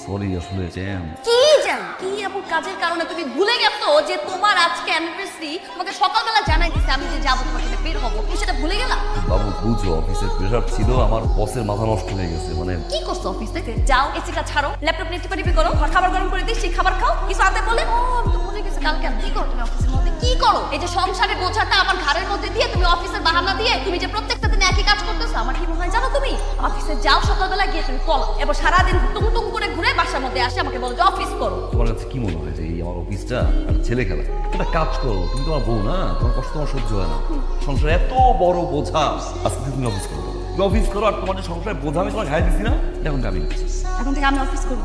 Sorry আসলে jam কি jam কি এমন কাজের কারণে তুমি ভুলে গেছো যে তোমার আজকে অ্যানিভার্সারি তোমাকে সকালবেলা জানাই দিছে আমি যে যাব তোমার সাথে বের হব। তুমি সেটা ভুলে গেলা? বাবু বুঝো অফিসের প্রেশার ছিল আমার বসের মাথা নষ্ট হয়ে গেছে মানে কি করছ অফিস থেকে? যাও এসিটা ছাড়ো ল্যাপটপ নিয়ে টিপাটিপি করো খাবার গরম করে দিই সেই খাবার খাও কিছু আনতে বলে? ও ভুলে গেছে কালকে কি করো তুমি কি করো? এই যে সংসারে বোঝাটা আমার ঘাড়ের মধ্যে দিয়ে তুমি অফিসের বাহানা দিয়ে তুমি যে প্রত্যেকটা দিনে একই কাজ করতেছো আমার কি মনে হয় জানো তুমি? অফিসে যাও সকালবেলা গিয়ে তুমি পড়ো। এবার সারাদিন টুং টুং করে ঘুরে বাসার মধ্যে আসে আমাকে বলো যে অফিস করো। তোমার কাছে কি মনে হয় যে এই আমার অফিসটা একটা ছেলে খেলা? একটা কাজ করো তুমি তোমার বউ না? তোমার কষ্ট তোমার সহ্য হয় না। সংসার এত বড় বোঝা। আজকে তুমি অফিস করো তুমি অফিস করো আর তোমার যে সংসারের বোঝা আমি তোমার ঘাই দিচ্ছি না এখন কামি এখন থেকে আমি অফিস করব।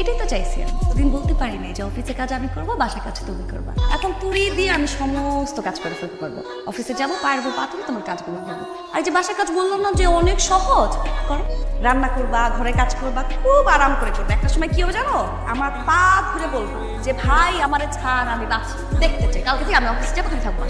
এটাই তো চাইছি আমি। দিন বলতে পারি না যে অফিসে কাজ আমি করব বাসা কাজ তুমি করবা। এখন পুরি দিয়ে আমি সমস্ত কাজ করে ফেলতে পারব। অফিসে যাব পারব পাতলে তোমার কাজগুলো করব। আর যে বাসার কাজ বললাম না যে অনেক সহজ, করো। রান্না করবা, ঘরে কাজ করবা, খুব আরাম করে করবে। একটা সময় কি হবে জানো? আমার পা ধরে বলব যে, ভাই, আমার ছাড়, আমি বাঁচি। দেখতে চাই। কালকে থেকে আমি অফিসে যাব, তুমি থাকব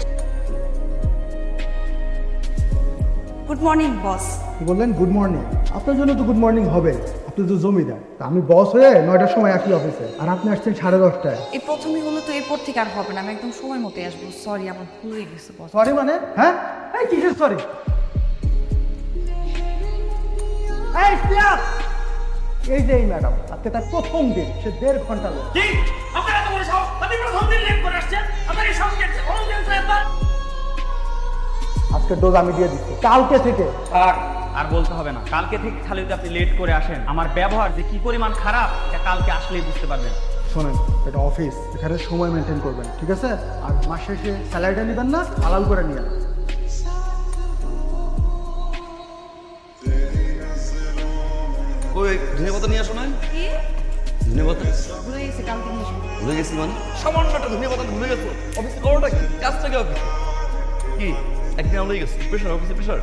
গুড মর্নিং বস বললেন? গুড মর্নিং আপনার জন্য তো গুড মর্নিং হবে। আপনি তো জমিদার। তা আমি বস হয়ে নয়টার সময় আসি অফিসে আর আপনি আসছেন সাড়ে দশটায়। এই প্রথমে হলো তো এরপর থেকে আর হবে না। আমি একদম সময় মতো আসব। সরি আমার ভুল হয়ে গেছে বস সরি মানে? হ্যাঁ? এই কিসের সরি এই পিয়াস! এই যে এই ম্যাডাম আজকে তার প্রথম দিন সে দেড় ঘণ্টা লোক কি? আপনারা তো বলে সাহস আপনি প্রথম দিন লেট করে আসছেন। আপনার এই সাহস কেটে আজকে ডোজ আমি দিয়ে দিচ্ছি। কালকে থেকে। আর আর বলতে হবে না। কালকে থেকে খালি যদি আপনি লেট করে আসেন আমার ব্যবহার যে কি পরিমাণ খারাপ এটা কালকে আসলেই বুঝতে পারবেন। শোনেন এটা অফিস এখানে সময় মেনটেন করবেন ঠিক আছে? আর মাস শেষে স্যালারিটা নেবেন না হালাল করে নিয়ে ওই ধনে পাতা নিয়ে আসো না ধনে পাতা ভুলে গেছি কালকে নিয়ে আসব। ভুলে গেছি মানে? সামান্য একটা ধনে পাতা ভুলে গেছো? অফিসে করোটা কি? কাজটা কি অফিসে কি? একদিন আমরা গেছি প্রেশার অফিসে প্রেশার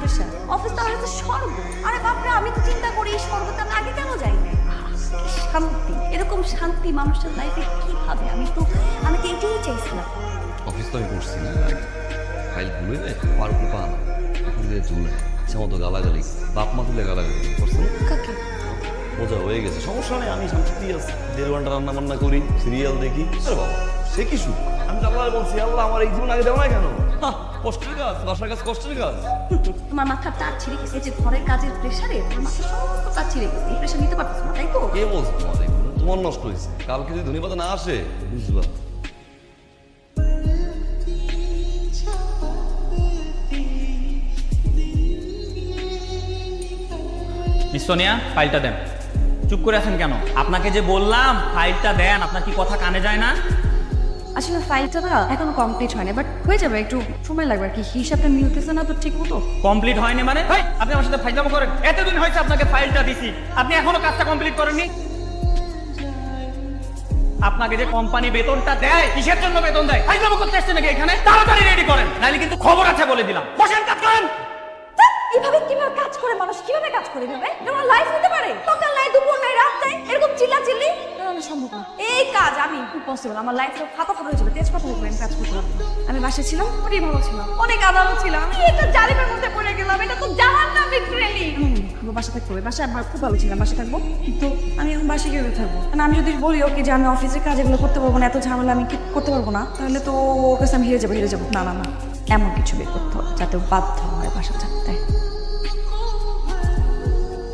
কার প্রেশার অফিস তো স্বর্গ। আরে বাপরে আমি তো চিন্তা করি এই স্বর্গতে আমি আগে কেন যাই না শান্তি। এরকম শান্তি মানুষের লাইফে কি ভাবে? আমি তো আমি তো এটাই চাইছিলাম। অফিস তো আমি করছি না ফাইল ভুলে পার উপরে পা দিয়ে সে মতো গালাগালি বাপ মা তুলে গালাগালি করছে। কাকে? মজা হয়ে গেছে। সমস্যা নেই আমি শান্তি আছি। দেড় ঘণ্টা রান্না বান্না করি সিরিয়াল দেখি। আরে বাবা সে কি সুখ? আমি তো আল্লাহ বলছি আল্লাহ আমার এই জীবন আগে দেওয়া না কেন? কষ্টের কাজ বাসার কাজ কষ্টের কাজ। তোমার মাথার তার ছিঁড়ে গেছে এই যে ঘরের কাজের প্রেশারে তোমার মাথার সমস্ত তার ছিঁড়ে গেছে এই প্রেশার নিতে না তাই তো? কে বলছে তোমার এগুলো তোমার নষ্ট হয়েছে। কালকে যদি ধনী না আসে বুঝবা। মিস সোনিয়া ফাইলটা দেন। চুপ করে আছেন কেন? আপনাকে যে বললাম ফাইলটা দেন আপনার কি কথা কানে যায় না? আসলে ফাইলটা না এখনও কমপ্লিট হয়নি বাট হয়ে যাবে একটু সময় লাগবে আর কি। হিসাবটা মিলতেছে না তো ঠিক মতো? কমপ্লিট হয়নি মানে? ভাই আপনি আমার সাথে ফাইজলামো করেন। এতদিন হয়েছে আপনাকে ফাইলটা দিছি। আপনি এখনও কাজটা কমপ্লিট করেননি? আপনাকে যে কোম্পানি বেতনটা দেয় কিসের জন্য বেতন দেয়? ফাইজলামো করতে আসছে নাকি এখানে? তাড়াতাড়ি রেডি করেন। নাহলে কিন্তু খবর আছে বলে দিলাম। বসেন কাজ করেন। এভাবে কীভাবে কাজ করে মানুষ? কীভাবে কাজ করে এভাবে? তোমার লাইফ হতে পারে। সকাল নাই দুপুর নাই রাত নাই এরকম চিল্লা চিল্লি সম্ভব না। এই কাজ আমি ইম্পসিবল আমার লাইফ ফাঁকা ফাঁকা হয়ে যাবে তেজ কথা আমি কাজ করতে পারব আমি বাসায় ছিলাম অনেক ভালো ছিলাম অনেক আদালত ছিলাম আমি এটা জালিমের মধ্যে পড়ে গেলাম এটা তো জাহান নাম লিটারেলি বাসা থাকতে হবে বাসায় আমার খুব ভালো ছিলাম বাসা থাকব কিন্তু আমি এখন বাসে কীভাবে থাকব। কারণ আমি যদি বলি ওকে যে আমি অফিসের কাজ এগুলো করতে পারব না এত ঝামেলা আমি করতে পারব না? তাহলে তো ওর কাছে আমি হেরে যাব হেরে যাব। না না না এমন কিছু বের করতে হবে যাতে বাধ্য হয় বাসা থাকতে।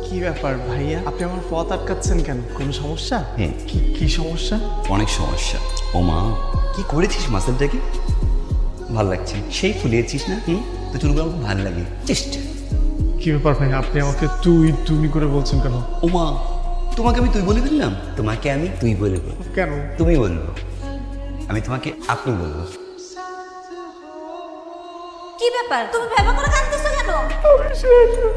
কি ব্যাপার ভাইয়া? আপনি আমার পথ আটকাচ্ছেন কেন? কোনো সমস্যা? হুম। কি কি সমস্যা? অনেক সমস্যা। ও মা কি করেছিস মাসেলটাকে ভালো লাগছে সেই ফুলিয়েছিস না? হুম? তো চুলগুলো আমার খুব ভালো লাগে। চেষ্টা কি ব্যাপার ভাই আপনি আমাকে তুই তুমি করে বলছেন কেন? ও মা তোমাকে আমি তুই বলে দিলাম তোমাকে আমি তুই বলে বলব। কেন? তুমি বলব। আমি তোমাকে আপনি বলব। কি ব্যাপার? তুমি ভেবা করে কাঁদতেছো কেন?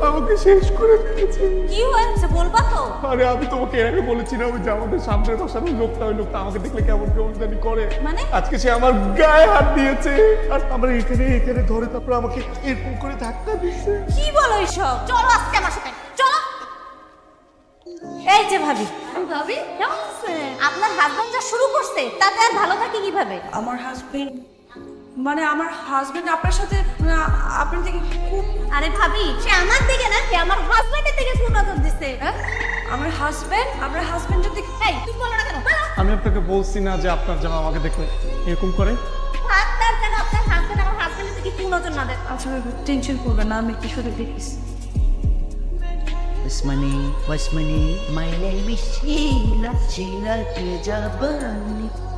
আমাকে শেষ করে দিয়েছে। কি হয়েছে? বলবা তো। আরে আমি তোমাকে এর আগে বলেছি না ওই যে আমাদের সামনে বসানো লোকটা ওই লোকটা আমাকে দেখলে কেমন কেমন জানি করে। মানে? আজকে সে আমার গায়ে হাত দিয়েছে। আর আমার এখানে এখানে ধরে তারপর আমাকে এরকম করে ধাক্কা দিচ্ছে কি বলো এসব চলো আজকে আমার সাথে। চলো। এই যে ভাবি। ভাবি কেমন আপনার হাজবেন্ড যা শুরু করছে তাতে আর ভালো থাকে কীভাবে? আমার হাজবেন্ড মানে আমার হাজবেন্ড আপনার সাথে আপনার থেকে খুব আরে ভাবি সে আমার দিকে না সে আমার হাজবেন্ডের দিকে সুনজর দিচ্ছে হ্যাঁ? আমার হাজবেন্ড আমার হাজবেন্ডের দিকে এই তুই বলো না কেন বলো। আমি আপনাকে বলছি না যে আপনার জামা আমাকে দেখলে এরকম করে। আপনার যেন আপনার হাজবেন্ড আমার হাজবেন্ডের দিকে সুনজর না দেয়। আচ্ছা টেনশন করবেন না আমি কিছু দেখিস Wasmani, Wasmani, my name is Sheila, Sheila Tejabani. তো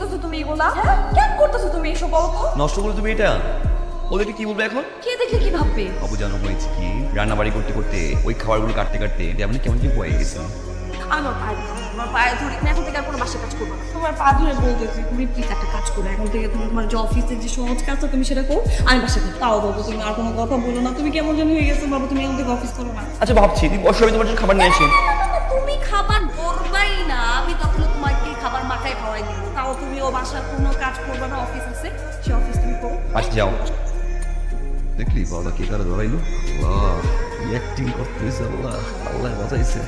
তো তুমি এগুলা হ্যাঁ? কেন করতেছো তুমি এসব বলো তো? নষ্ট করলে তুমি এটা। ওদেরকে কি বলবে এখন? কে দেখলে কি ভাববে? বাবু জানো হয়েছে কি? রান্না বাড়ি করতে করতে ওই খাবারগুলো কাটতে কাটতে আপনি কেমন কি হয়ে গেছে। আমার পায়ে আমার পায়ে ধরি। না এখন থেকে আর কোনো বাসায় কাজ করব না। তোমার পা ধরে বলতেছি তুমি প্লিজ একটা কাজ করো। এখন থেকে তুমি তোমার যে অফিসে যে সহজ কাজটা তুমি সেটা করো। আমি বাসায় থাকি তাও বাবু তুমি আর কোনো কথা বলো না। তুমি কেমন যেন হয়ে গেছো বাবু। তুমি এখন থেকে অফিস করো না। আচ্ছা ভাবছি। তুমি বসো আমি তোমার জন্য খাবার নিয়ে আসি। তুমি খাবার দিব তাও তুমি ও বাসার কোনো কাজ করবে না অফিস আছে, সে অফিস তুমি করো। আজ যাও। দেখলি, বাবা, কে কারা ধরাইলো? আল্লাহ অ্যাক্টিং করতেছে, আল্লাহ আল্লাহ বাঁচাইছে।